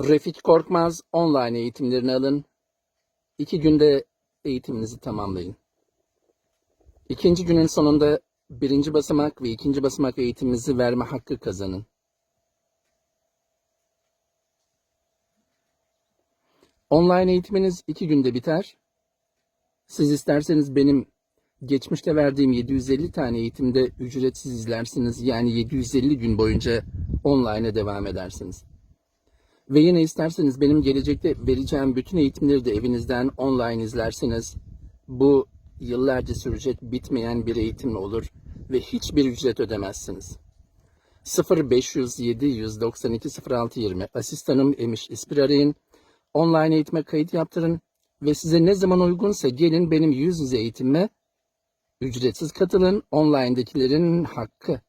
Refik Korkmaz online eğitimlerini alın. İki günde eğitiminizi tamamlayın. İkinci günün sonunda birinci basamak ve ikinci basamak eğitiminizi verme hakkı kazanın. Online eğitiminiz iki günde biter. Siz isterseniz benim geçmişte verdiğim 750 tane eğitimde ücretsiz izlersiniz. Yani 750 gün boyunca online'a devam edersiniz. Ve yine isterseniz benim gelecekte vereceğim bütün eğitimleri de evinizden online izlersiniz. Bu yıllarca sürecek bitmeyen bir eğitim olur ve hiçbir ücret ödemezsiniz. 0500 792 06 20 asistanım Emiş İspir arayın. Online eğitime kayıt yaptırın ve size ne zaman uygunsa gelin benim yüz yüze eğitimime ücretsiz katılın. Online'dakilerin hakkı